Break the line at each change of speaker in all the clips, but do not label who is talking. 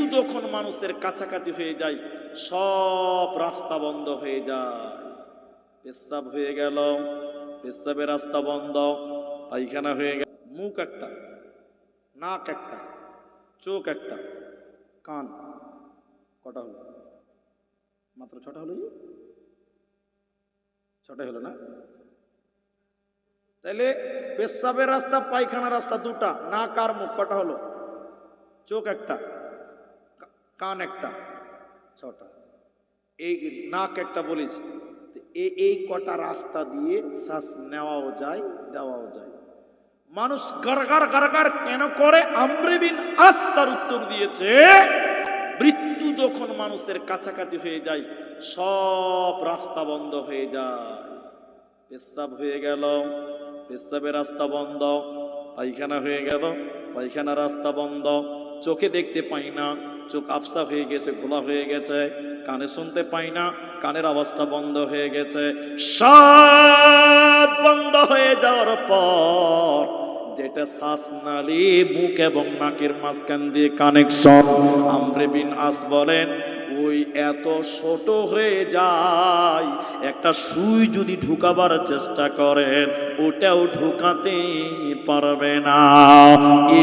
মৃত্যু যখন মানুষের কাছাকাছি হয়ে যায়, সব রাস্তা বন্ধ হয়ে যায়। পেশাব হয়ে গেল, পেশাবের রাস্তা বন্ধ, পায়খানা হয়ে গেল। মুখ একটা, নাক একটা, চোখ একটা, কান কটা হলো? মাত্র ছটা হলো ছটা হলো না? তাহলে পেশাবের রাস্তা পায়খানা রাস্তা দুটা, নাক আর মুখ কটা হলো? চোখ একটা কান একটা, ছটা। এই নাক একটা বলিস এই কটা রাস্তা দিয়ে শ্বাস নেওয়াও যায়, দেওয়াও যায়। মানুষ গারগার গারগার কেন করে? আমরেবিন আস তার উত্তর দিয়েছে, মৃত্যু যখন মানুষের কাছাকাছি হয়ে যায়, সব রাস্তা বন্ধ হয়ে যায়। পেশাব হয়ে গেল, পেশাবের রাস্তা বন্ধ, পায়খানা হয়ে গেল পায়খানা রাস্তা বন্ধ, চোখে দেখতে পাই না চোখ আফসা হয়ে গেছে, ঘোলা হয়ে গেছে, কানে শুনতে পাই না, কানের অবস্থা বন্ধ হয়ে গেছে। সব বন্ধ হয়ে যাওয়ার পর যেটা শ্বাসনালী মুখ এবং নাকের মাঝখান দিয়ে কানেকশন আমরে বিন আস বলেন, ওই এত ছোট হয়ে যায়, একটা সুই যদি ঢুকাবার চেষ্টা করেন, ওটাও ঢুকাতে পারবে না।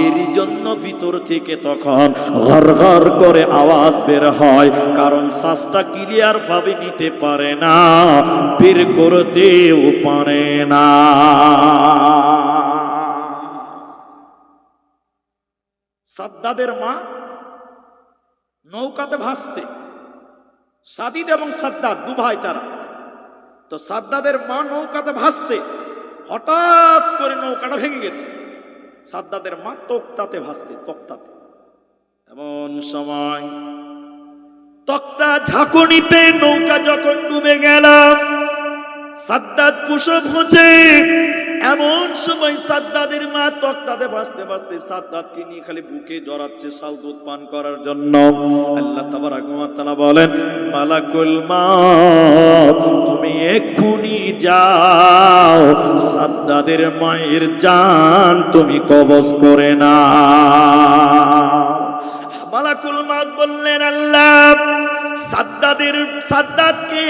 এর জন্য ভিতর থেকে তখন ঘর ঘর করে আওয়াজ বের হয়, কারণ শ্বাসটা ক্লিয়ার ভাবে নিতে পারে না, বের করতেও পারে না। সাদ্দাদের মা নৌকাতে ভাসছে। সাদিদ এবং সাদ্দাদ দু ভাই তারা। তো সাদ্দাদের মা নৌকাতে ভাসছে, হঠাৎ করে নৌকাটা ভেঙে গেছে। সাদ্দাদের মা তক্তাতে ভাসছে, তক্তাতে। এমন সময় তক্তা ঝাঁকুনিতে নৌকা যখন ডুবে গেলাম, সাদ্দাদ প্রসব হচ্ছে এমন সময় সাদ্দাদের মা তক্তাতে ভাসতে ভাসতে সাদ্দাদকে নিয়ে খালি বুকে জড়াচ্ছে শাল দুধ পান করার জন্য। আল্লাহ তাবারাক ওয়া তাআলা বলেন, মালাকুল মাউত, তুমি এক্ষুনি যাও। সাদ্দাদের মায়ের জান তুমি কবজ করে না মালাকুল মাউত বললেন, আল্লাহ সাদ্দাদের, সাদ্দাদকে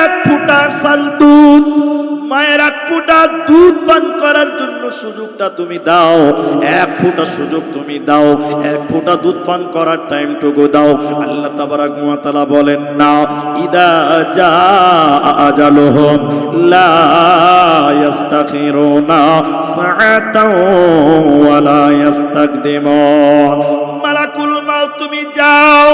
এক ফুটা সাল দুধ, মায়ের এক ফুটা দুধ পান করার জন্য সুযোগটা তুমি দাও। এক ফুটা সুযোগ তুমি দাও, এক ফুটা দুধ পান করার টাইমটুকু দাও। আল্লাহ তাবারাক ওয়া তাআলা বলেন, না, ইদা জা আজালুহুম লা ইস্তাখিরুনা সাআতাও ওয়া লা ইস্তাকদিমুন মালাকুল মাউত, তুমি যাও।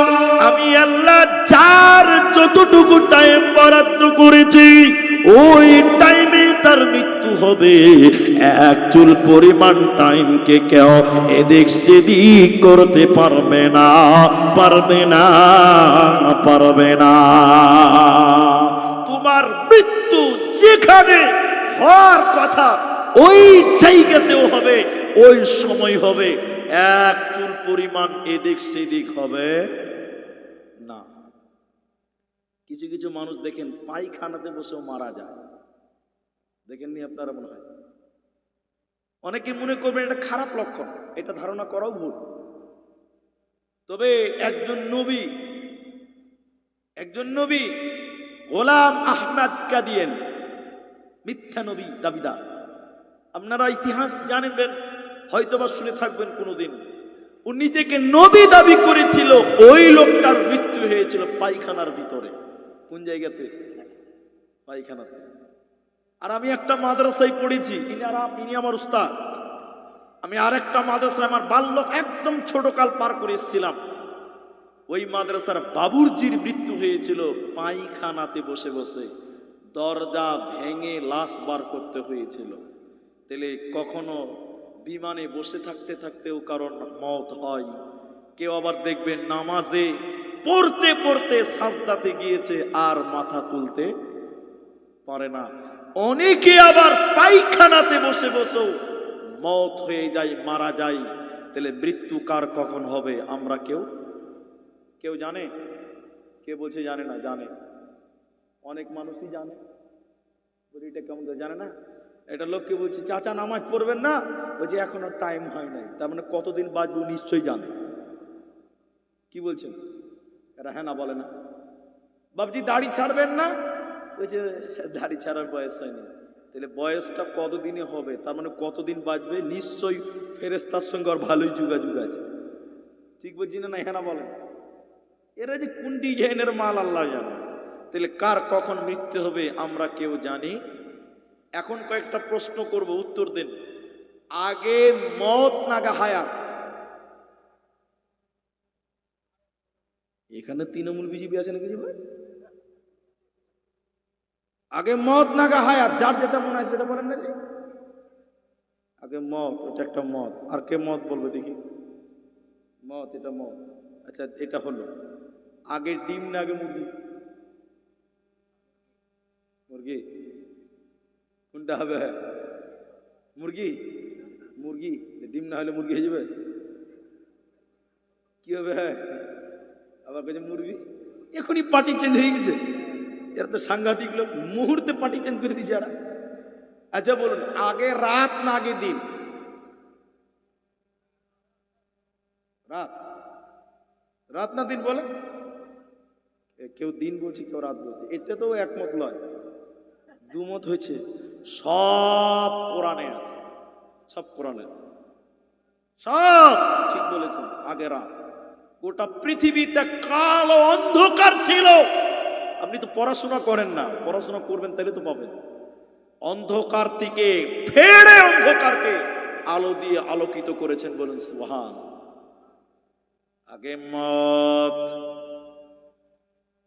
যার যতটুকু টাইম বরাদ্দ করেছি, ওই টাইমে তার মৃত্যু হবে। এক চুল পরিমাণ টাইমকে কেউ এদিক সেদিক করতে পারবে না পারবে না পারবে না। তোমার মৃত্যু যেখানে হওয়ার কথা, ওই জায়গাতেও হবে, ওই সময় হবে। এক চুল পরিমাণ এদিক সেদিক হবে। কিছু কিছু মানুষ দেখেন পায়খানাতে বসেও মারা যায়। দেখেননি আপনারা মনে হয়? অনেকে মনে করবেন এটা খারাপ লক্ষণ, এটা ধারণা করাও ভুল। তবে একজন নবী একজন নবী গোলাম আহমদ কাদিয়েন, মিথ্যা নবী দাবিদা আপনারা ইতিহাস জানবেন, হয়তোবা শুনে থাকবেন কোনোদিন। ও নিজেকে নবী দাবি করেছিল, ওই লোকটার মৃত্যু হয়েছিল পায়খানার ভিতরে। কোন জায়গাতে? পায়খানাতে। আর আমি একটা মাদ্রাসায় পড়েছি ইনি আর ইনি আমার উস্তাদ। আমি আর একটা মাদ্রাসায় আমার বাল্য একদম ছোট কাল পার করে এসেছিলাম। ওই মাদ্রাসার বাবুরজির মৃত্যু হয়েছিল পায়খানাতে বসে বসে। দরজা ভেঙে লাশ বার করতে হয়েছিল। তাহলে কখনো বিমানে বসে থাকতে থাকতেও কারণ মত হয়? কেউ আবার দেখবেন নামাজে পড়তে পড়তে সাজদাতে গিয়েছে আর মাথা তুলতে পারে না। অনেকে আবার পায়খানাতে বসে বসেও মত হয়ে যায়, মারা যায়। তাহলে মৃত্যু কার কখন হবে? আমরা কেউ? কেউ জানে? কে বলছে জানে না? জানে। অনেক মানুষই জানে। বলি, এটা কেমন জানে? না? এটা লোককে বলছে, চাচা, নামাজ পড়বেন না? বলছে, এখনও টাইম হয় নাই। তার মানে কতদিন বাঁচবো নিশ্চয়ই জানে। কি বলছেন? এরা হ্যাঁ না বলে না। বাবজি, দাড়ি ছাড়বেন না? বলছে দাড়ি ছাড়ার বয়স হয়নি। তাহলে বয়সটা কতদিনে হবে? তার মানে কতদিন বাঁচবে? নিশ্চয়ই ফেরেস্তার সঙ্গে আর ভালোই যোগাযোগ আছে। ঠিক বলছি না না হ্যাঁ না? বলেন এরা যে কোন ডিজাইনের মাল আল্লাহ জানে। তাহলে কার কখন মৃত্যু হবে আমরা কেউ জানি। এখন কয়েকটা প্রশ্ন করব, উত্তর দেন। আগে মত নাগা হায়াত? এখানে তৃণমূল বিজেপি আছে নাকি ভাই? আগে মত নাগা হায়াত, যার যেটা মনে হয় সেটা বলেন না জি আগে মত এটা একটা মত আর কে মত বলবে দেখি? মত এটা মত আচ্ছা এটা হলো। আগে ডিম না আগে মুরগি? মুরগি। কোনটা হবে? মুরগি? মুরগি। ডিম না হলে মুরগি হয়ে যাবে? কি হবে? আবার কাছে মুরগি, এখনই পার্টি চেঞ্জ হয়ে গেছে। এরা তো সাংঘাতিক লোক, মুহূর্তে পার্টি চেঞ্জ করে দিচ্ছে এরা। আচ্ছা বলুন, আগে রাত না আগে দিন? রাত? রাত না দিন বলে কেউ দিন বলছে, কেউ রাত বলছে। এতে তো একমত নয়। দুমত হয়েছে, সব কোরআনে আছে। সব কোরআনে আছে। সব ঠিক বলেছেন, আগে রাত। গোটা পৃথিবীতে কালো অন্ধকার ছিল। আপনি তো পড়াশোনা করেন না, পড়াশোনা করবেন তাহলে তো পাবেন। অন্ধকার থেকে ফেড়ে অন্ধকারকে আলো দিয়ে আলোকিত করেছেন বলুন সুহান আগে মত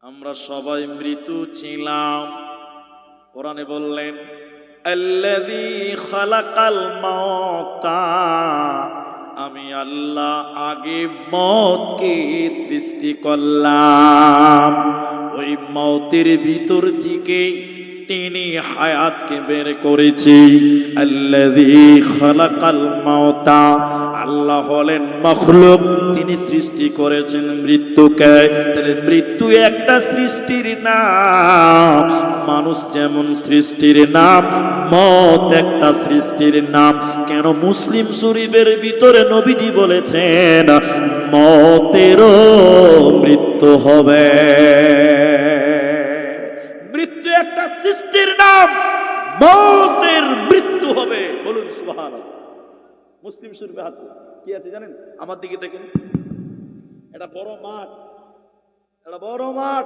আমরা সবাই মৃত্যু ছিলাম। কোরআনে বললেন, আল্লাযী খালাকাল মাউতা আমি আল্লাহ আগে মতকে সৃষ্টি করলাম। ওই মতের ভিতর থেকে তিনি হায়াতকে বের করেছি। আল্লাযী খালাকাল মাউতা আল্লাহ হলেন মখলুক। তিনি সৃষ্টি করেছেন মৃত্যুকে। তাহলে মৃত্যু একটা সৃষ্টির নাম। মানুষ যেমন সৃষ্টির নাম, মত একটা সৃষ্টির নাম। কেন মুসলিম শরীফের ভিতরে নবীজি বলেছেন, মতেরও মৃত্যু হবে। মৃত্যু একটা সৃষ্টির নাম, মতের মৃত্যু হবে। বলুন সুহান মুসলিম শরীফে আছে। কি আছে জানেন? আমার দিকে দেখেন। এটা বড় মাঠ। এটা বড় মাঠ।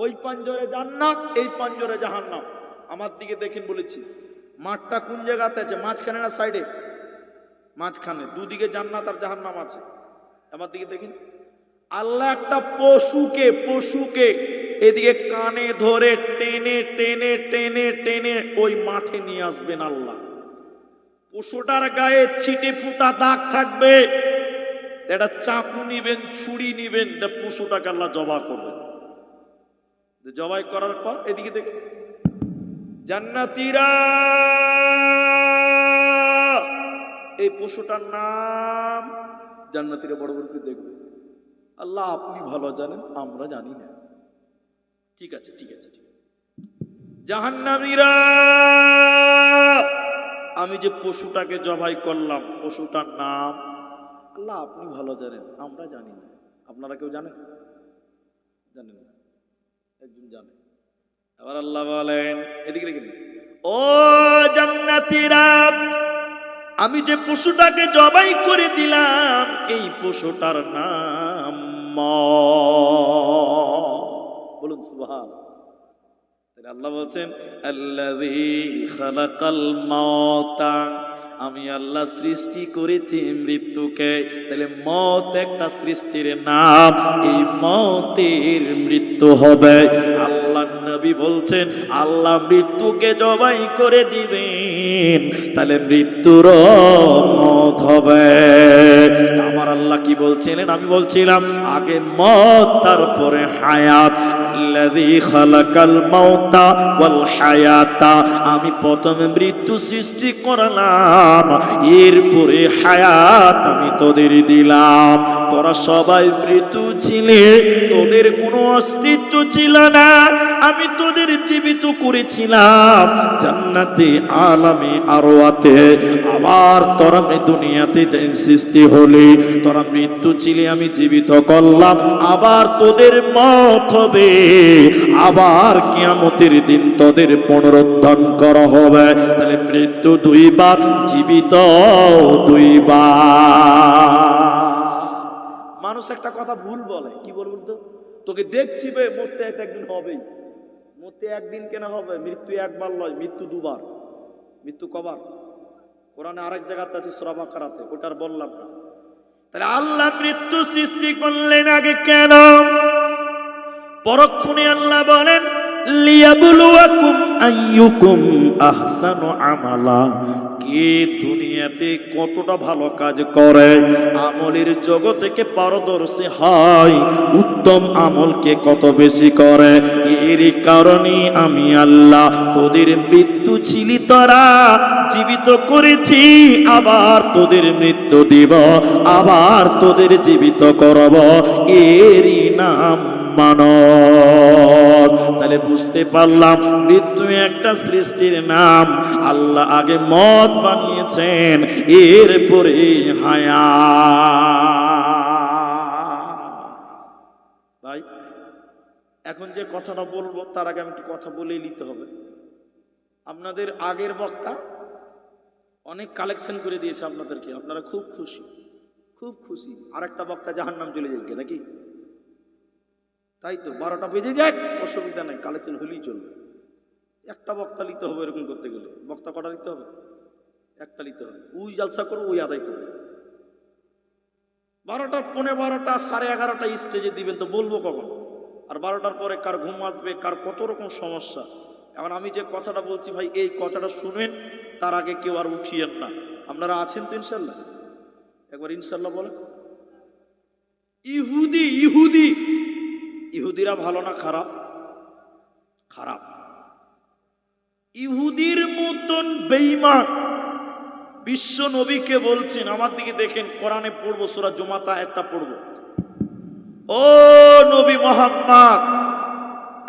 ওই পাঞ্জরে জান্নাত, এই পাঞ্জরে জাহান্নাম। আমার দিকে দেখেন বলেছি। মাঠটা কোন জায়গাতে আছে? মাঝখানে না সাইডে? মাঝখানে। দুদিকে জান্নাত আর জাহান্নাম আছে। আমার দিকে দেখেন। আল্লাহ একটা পশুকে পশুকে এদিকে কানে ধরে টেনে টেনে টেনে টেনে ওই মাঠে নিয়ে আসবেন আল্লাহ। পশুটার গায়ে ছিটে ফুটা দাগ থাকবে। একটা চাকু নিবেন, ছুরি নিবেন পশুটাকে আল্লাহ জবা করবেন। জবাই করার পর এদিকে দেখে জান্নাতীরা! এই পশুটার নাম জান্নাতীরা বড় বড় দেখবে। আল্লাহ আপনি ভালো জানেন, আমরা জানি না। ঠিক আছে ঠিক আছে ঠিক আছে। জাহান্নামীরা! আমি যে পশুটাকে জবাই করলাম, পশুটার নাম? আল্লাহ, আপনি ভালো জানেন, আমরা জানি না। আপনারা কেউ জানেন? জানেন একজন জানে। আবার আল্লাহ বলেন, এদিকে দেখেন। ও জান্নাতীরা আমি যে পশুটাকে জবাই করে দিলাম, এই পশুটার নাম বলুন তাহলে আল্লাহ বলছেন আমি আল্লাহ সৃষ্টি করেছি মৃত্যুকে। তাহলে মত একটা সৃষ্টির নাম, এই মতের মৃত্যু হবে। আল্লাহ নবী বলছেন, আল্লাহ মৃত্যুকে জবাই করে দিবেন, তাহলে মৃত্যুর মত হবে। আমার আল্লাহ কি বলছিলেন? আমি বলছিলাম, আগে মত তারপরে হায়াত।
আমি প্রথমে মৃত্যু সৃষ্টি করলাম, এরপরে হায়াত আমি তোদের দিলাম। তোরা সবাই মৃত্যু ছিলে, তোদের কোনো অস্তিত্ব ছিল না। আমি তোদের জীবিত করেছিলাম জান্নাতে, আলামে আরোয়াতে আবার তোরা দুনিয়াতে সৃষ্টি হলে, তোরা মৃত্যু ছিলে আমি জীবিত করলাম। আবার তোদের মত হবে। আবার কিয়ামতের দিন তোদের পুনরুত্থান করা হবে। তাহলে মৃত্যু দুইবার জীবিত দুইবার
মানুষ একটা কথা ভুল বলে, কি বলব তো তোকে দেখছি বে, মরতে একদিন হবেই। মরতে একদিন কেন হবে? মৃত্যু একবার লয়, মৃত্যু দুবার। মৃত্যু কবার? কোরআনে আরেক জায়গাতে আছে সুরাবা কারাতে ওটার বললাম না।
তাহলে আল্লাহ মৃত্যু সৃষ্টি করলেন আগে কেন? পরক্ষণে আল্লাহ বলেন আমালা। কে দুনিয়াতে কতটা ভালো কাজ করে? আমলের জগতে কে পারদর্শী হয়? উত্তম আমলকে কত বেশি করে? এর কারণে আমি আল্লাহ তোদের মৃত্যু ছিলি তোরা জীবিত করেছি, আবার তোদের মৃত্যু দিব, আবার তোদের জীবিত করব, এরই নাম মানব। তাহলে বুঝতে পারলাম, মৃত্যু একটা সৃষ্টির নাম। আল্লাহ আগে মদ বানিয়েছেন, এরপরে হায়া
ভাই, এখন যে কথাটা বলব, তার আগে আমি একটু কথা বলেই নিতে হবে। আপনাদের আগের বক্তা অনেক কালেকশন করে দিয়েছে আপনাদেরকে, আপনারা খুব খুশি খুব খুশি। আর একটা বক্তা জাহার নাম চলে যাবে নাকি? তাই তো, বারোটা বেজে যাক, অসুবিধা নাই কালেকশন হলেই চলবে। একটা বক্তা নিতে হবে এরকম করতে গেলে। বক্তা কটা নিতে হবে? একটা নিতে হবে। ওই জালসা করো, ওই আদায় করবে বারোটা পনেরো বারোটা, সাড়ে এগারোটা স্টেজে দিবেন তো বলব কখন? আর বারোটার পরে কার ঘুম আসবে, কার কত রকম সমস্যা। এখন আমি যে কথাটা বলছি ভাই, এই কথাটা শুনেন। তার আগে কেউ আর উঠিয়েন না। আপনারা আছেন তো ইনশাল্লাহ? একবার ইনশাল্লাহ বলেন। ইহুদি ইহুদি। ইহুদিরা ভালো না খারাপ? খারাপ। ইহুদির মতন বেঈমান। বিশ্ব নবীকে বলছেন, আমার দিকে দেখেন, কোরআনে পড়ব, সোরা জমাতা একটা পড়ব। ও নবী মোহাম্মদ,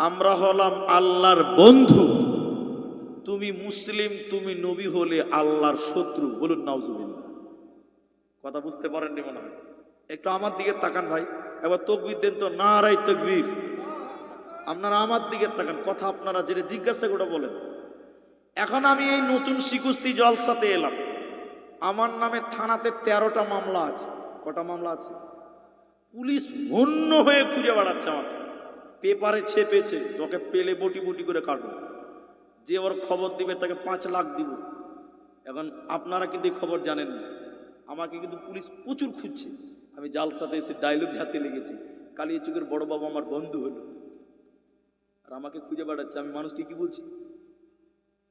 আমরা হলাম আল্লাহর বন্ধু। তুমি মুসলিম, তুমি নবী হলে আল্লাহর শত্রু, বলুন নাউজুবিল্লাহ। কথা বুঝতে পারেননি মনে হয়? একটু আমার দিকে তাকান ভাই, এবার তকবির দেন তো না রাই তকবির। আপনারা আমার দিকে তাকান, কথা আপনারা যেটা জিজ্ঞাসা করে বলেন। এখন আমি এই নতুন শিকুস্তি জলসাতে এলাম। আমার নামে থানাতে তেরোটা মামলা আছে। কটা মামলা আছে? পুলিশ হন্য হয়ে খুঁজে বেড়াচ্ছে আমাকে। পেপারে ছেপেছে, তোকে পেলে বটি বটি করে কাটবো। যে ওর খবর দিবে তাকে পাঁচ লাখ দিব। এখন আপনারা কিন্তু খবর জানেন না। আমাকে কিন্তু পুলিশ প্রচুর খুঁজছে। আমি জালসাতে এসে ডায়লগ ঝাড়তে লেগেছি। কালিয়াচুকের বড় বাবু আমার বন্ধু হলো। আর আমাকে খুঁজে বেড়াচ্ছে। আমি মানুষকে কি বলছি।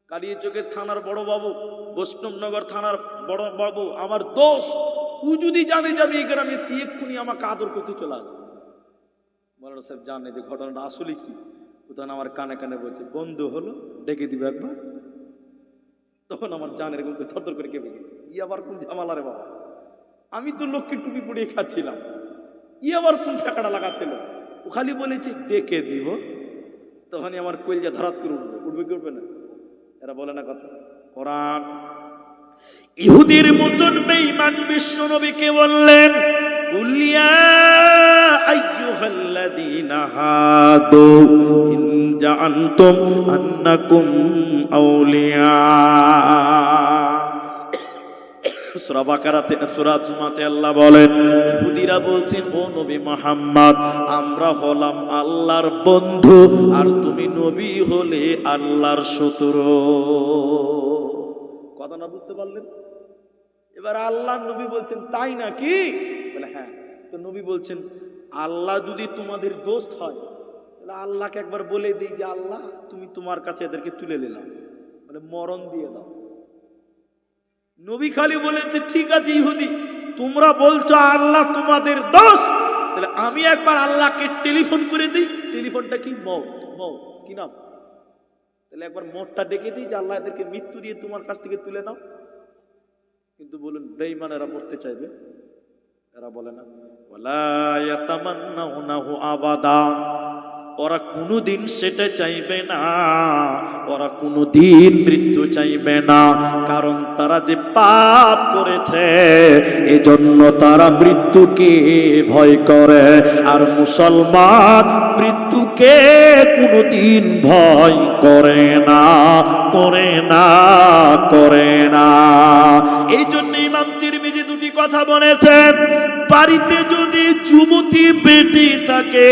কালিয়াচকের থানার বড় বাবু, বৈষ্ণবনগর থানার বড় বাবু আমার দোষ। ও যদি জানে যাবে এই গ্রামে সে এক্ষুনি আমাকে আদর করতে চলে আসবে। মৌলানা সাহেব জানে যে ঘটনাটা আসলে কি। তখন আমার কানে কানে বলছে, বন্ধু হলো? ডেকে দিবে একবার। তখন আমার জান এরকম থরথর করে কেঁপে গেছে ই আবার কোন ঝামালা রে বাবা? আমি তো লক্ষ্মী টুপি পড়িয়ে খাচ্ছিলাম। ই আবার কোন ঠেকাটা লাগাতে? ও খালি বলেছে, ডেকে দিব। তখনই আমার কইলজা ধরাত করে উঠবে উঠবে কি উঠবে না? এরা বলে না কথা। কোরআন।
ইহুদির মতন বেঈমান বিশ্ব নবীকে বললেন কুলিয়া আইয়ুহাল্লাযীনা হাদু ইন জাআনতুম আন্নাকুম আউলিয়া সূরা বাকারাতে সূরা জুমাতে আল্লাহ বলেন ইহুদিরা বলছেন ও নবী মুহাম্মদ, আমরা হলাম আল্লাহর বন্ধু, আর তুমি নবী হলে আল্লাহর শত্রু।
কথা না বুঝতে পারলেন? এবার আল্লাহ নবী বলছেন, তাই নাকি? বলে হ্যাঁ। তো নবী বলছেন, আল্লাহ যদি তোমাদের দোস্ত হয়, তাহলে আল্লাহকে একবার বলে দিই যে, আল্লাহ, তুমি তোমার কাছে এদেরকে তুলে নিলাম মানে মরণ দিয়ে দাও। নবী খালি বলেছে, ঠিক আছে ইহুদি, তোমরা বলছো আল্লাহ তোমাদের দোষ তাহলে আমি একবার আল্লাহকে টেলিফোন করে দিই। টেলিফোনটা কি? মৌত মৌত। কি নাম? তাহলে একবার মতটা ডেকে দিই যে, আল্লাহ এদেরকে মৃত্যু দিয়ে তোমার কাছ থেকে তুলে নাও। কিন্তু বলুন বেঈমান এরা মরতে চাইবে। এরা বলে না
আবাদা, ওরা কোনোদিন সেটা চাইবে না, ওরা কোনোদিন মৃত্যু চাইবে না, কারণ তারা যে পাপ করেছে, এজন্য তারা মৃত্যুকে ভয় করে, আর মুসলমান মৃত্যুকে কোনোদিন ভয় করে না করে না করে না। এই কথা বলেছেন বাড়িতে যদি যুবতী বেটি থাকে,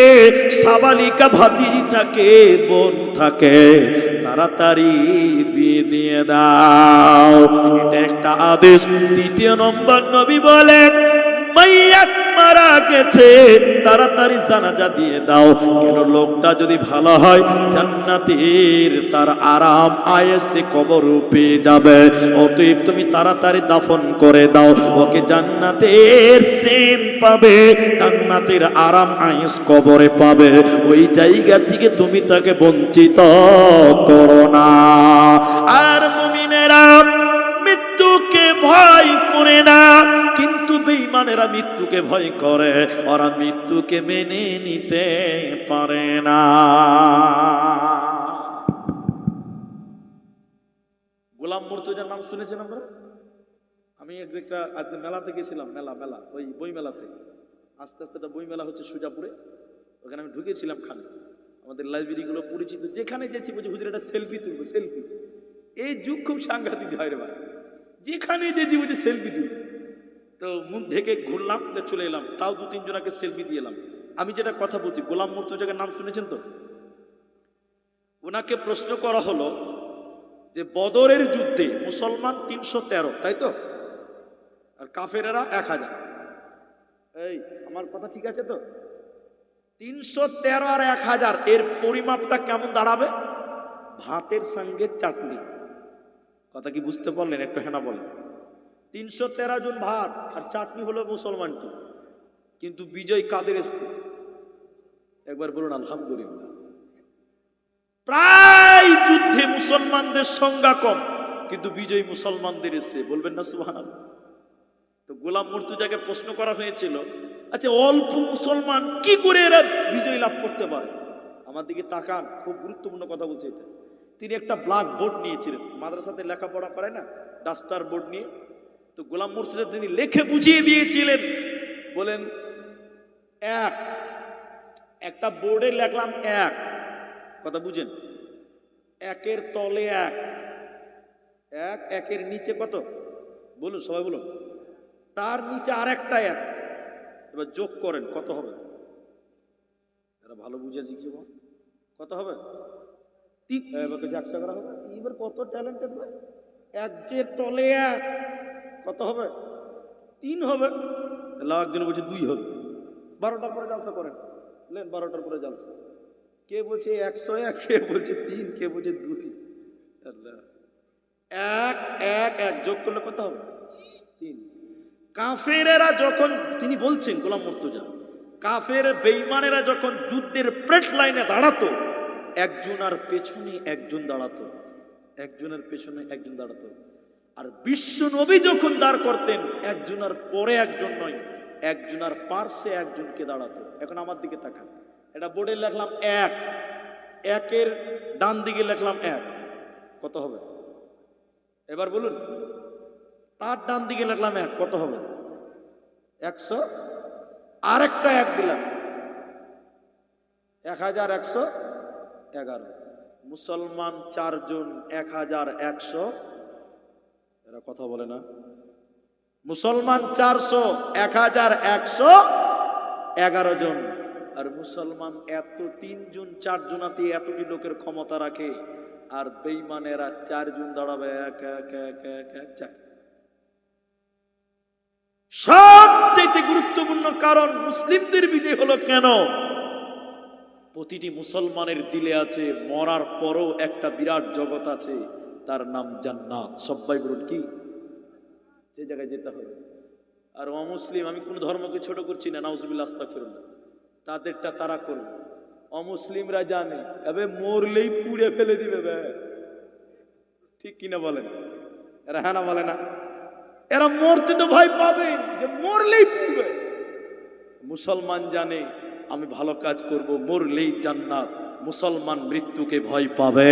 সাবালিকা ভাতি থাকে, বোন থাকে, তাড়াতাড়ি বিয়ে দিয়ে দাও। এটা একটা আদেশ। দ্বিতীয় নম্বর নবী বলেন, মাইয়াত মারা গেছে, তাড়াতাড়ি জানাজা দিয়ে দাও। কেন লোকটা যদি ভালো হয়, জান্নাতের তার আরাম আয়েসে কবর পেয়ে যাবে। অতএব তুমি তাড়াতাড়ি দাফন করে দাও। ওকে জান্নাতের সেন পাবে, জান্নাতের আরাম আয়েস কবরে পাবে। ওই জায়গা থেকে তুমি তাকে বঞ্চিত করো না। আর মুমিনেরা মৃত্যুকে ভয় করে না। বেঈমানেরা মৃত্যুকে ভয় করে। ওরা মৃত্যুকে মেনে নিতে পারে না।
গোলাম মুর্তুজার নাম শুনেছেন আমরা আমি এক একটা আজকে মেলাতে গেছিলাম, মেলা মেলা, ওই বই মেলাতে আস্তে আস্তে একটা বই মেলা হচ্ছে সুজাপুরে। ওখানে আমি ঢুকেছিলাম খানে আমাদের লাইব্রেরিগুলো পরিচিত। যেখানে যেছি বলছি, হুজুর, একটা সেলফি তুলবো, সেলফি। এই যুগ খুব সাংঘাতিক হয় রে ভাই। যেখানে যেছি বলছি, সেলফি তুলবো। তো মুখ ঢেকে ঘুরলাম চলে এলাম। তাও দু তিনজনকে সেলফি দিয়ে এলাম। আমি যেটা কথা বলছি, গোলাম মুর্তুজাকের নাম শুনেছেন তো? ওনাকে প্রশ্ন করা হলো যে বদরের যুদ্ধে মুসলমান তিনশো তেরো, তাই তো? আর কাফেরেরা এক হাজার। এই, আমার কথা ঠিক আছে তো? তিনশো তেরো আর এক হাজার, এর পরিমাপটা কেমন দাঁড়াবে? ভাতের সঙ্গে চাটনি। কথা কি বুঝতে পারলেন? একটু হেনা বলেন। তিনশো তেরো জন ভাত আর চাটনি হলো মুসলমানটি। কিন্তু বিজয় কাদের এসছে? একবার বলুন, আলহামদুলিল্লাহ। প্রায় যুদ্ধে মুসলমানদের সংজ্ঞা কম, কিন্তু বিজয় মুসলমানদের এসে বলবেন না সুহান তো গোলাম মুর্তুজাকে প্রশ্ন করা হয়েছিল আচ্ছা অল্প মুসলমান কি করে এরা বিজয় লাভ করতে পারে? আমার দিকে তাকান, খুব গুরুত্বপূর্ণ কথা বলছে এটা। তিনি একটা ব্ল্যাক বোর্ড নিয়েছিলেন। মাদ্রাসাতে লেখাপড়া করে না ডাস্টার বোর্ড নিয়ে তো গোলাম মুর্তুজা তিনি লেখে বুঝিয়ে দিয়েছিলেন। বলেন, এক। একটা বোর্ডে লেখলাম এক। কথা বুঝেন? একের তলে এক। এক, একের নিচে কত? বলুন, সবাই বলুন। তার নিচে আর একটা এক। এবার যোগ করেন, কত হবে? এরা ভালো বুঝে বল। কত হবে? এবার একশো করা হবে? এবার কত ট্যালেন্টেড ভাই? এক যে তলে এক। কত হবে? তিন হবে। লাখ একজন বলছে দুই হবে। বারোটার পরে জালসা করেন। লেন বারোটার পরে জালসা কে বলছে একশো এক, কে বলছে তিন, কে বলছে দুই? এক এক এক, যোগ করলে কত হবে? তিন। কাফেরেরা যখন, তিনি বলছেন গোলাম মর্তুজা, কাফের বেইমানেরা যখন যুদ্ধের প্লেট লাইনে দাঁড়াতো, একজন আর পেছনে একজন দাঁড়াতো। একজনের পেছনে একজন দাঁড়াতো। আর বিশ্ব নবী যখন দাঁড় করতেন একজন আর পরে একজন নয় একজন আর পার্শ্বে একজনকে দাঁড়াতো। এখন আমার দিকে তাকান। এটা বোর্ডে লিখলাম এক, একের ডান দিকে লিখলাম এক। কত হবে? এবার বলুন, তার ডান দিকে লিখলাম এক, কত হবে? একশো, আরেকটা এক দিলাম। এক হাজার একশো এগারো। মুসলমান চারজন, এক হাজার একশো এরা কথা বলে না। মুসলমান চারশো, এক হাজার একশো এগারো জন। আর মুসলমান এত তিনজন চারজনাতে এতটি লোকের ক্ষমতা রাখে, আর বেইমানেরা চারজন দাঁড়াবে, এক এক এক এক এক, চার। সবচেয়ে গুরুত্বপূর্ণ কারণ মুসলিমদের বিজয় হলো কেন? প্রতিটি মুসলমানের দিলে আছে, মরার পরও একটা বিরাট জগৎ আছে। তার নাম জান্নাত। সবাই বলুন কি? যে জায়গায় যেতে হবে। আর অমুসলিম, আমি কোনো ধর্মকে ছোট করছি না, নাউজুবিল্লাহ, আস্তাগফিরুল্লাহ। তাদেরটা তারা করবে। অমুসলিমরা জানে, এবে মরলেই পুড়ে ফেলে দিবে বে। ঠিক কিনা বলেন? এরা হ্যাঁ না বলে না? এরা মরতে তো ভয় পাবে যে মরলেই পুড়বে। মুসলমান জানে, আমি ভালো কাজ করব, মরলেই জান্নাত। মুসলমান মৃত্যুকে ভয় পাবে।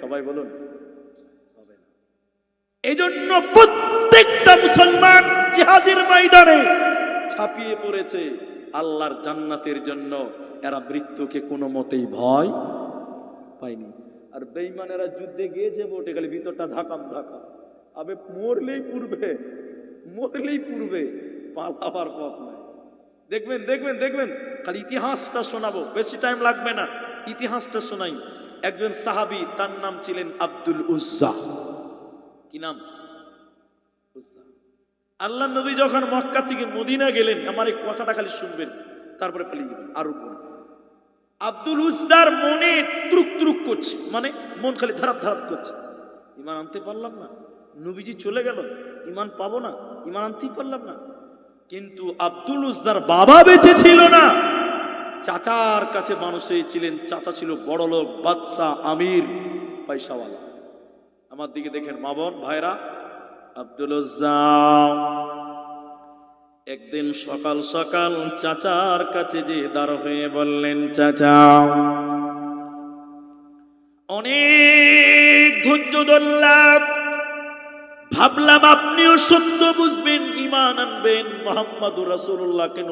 সবাই বলুন।
এই জন্য প্রত্যেকটা মুসলমান জিহাদের ময়দানে
ছাপিয়ে পড়েছে আল্লাহর জান্নাতের জন্য। এরা মৃত্যুকে কোনো মতেই ভয় পায়নি। আর বেইমানেরা যুদ্ধে গিয়েছে বটে গেলে ভিতরটা ধাকাম ধাকাম। আবে মরলেই পূর্বে মরলেই পূর্বে পালাবার পথ নাই। দেখবেন দেখবেন দেখবেন, খালি ইতিহাসটা শোনাবো, বেশি টাইম লাগবে না। ইতিহাসটা শোনাই। একজন সাহাবী তার নাম ছিলেন আব্দুল উজ্জা। কি নাম? উজ্জা। আল্লাহ নবী যখন মক্কা থেকে মদিনা গেলেন আমার এই কথাটা খালি শুনবেন তারপরে পালিয়ে যাবেন আরও আব্দুল উজ্জার মনে ত্রুক ত্রুক করছে মানে মন খালি ধারাত ধারাত করছে। ইমান আনতে পারলাম না নবীজি চলে গেল ইমান পাবো না ইমান আনতেই পারলাম না। কিন্তু আব্দুল উজ্জার বাবা বেঁচে ছিল না। চাচার কাছে মানুষে ছিলেন, চাচা ছিল বড় লোক বাদশাহ আমির, পয়সাওয়ালা। আমার দিকে দেখেন মা বোন, ভাইরা, আব্দুল একদিন সকাল সকাল চাচার কাছে যে দাঁড় হয়ে বললেন, চাচা,
অনেক ধৈর্য ধরলাম। ভাবলাম আপনিও সত্য বুঝবেন ইমান আনবেন। মোহাম্মদ রাসূলুল্লাহকে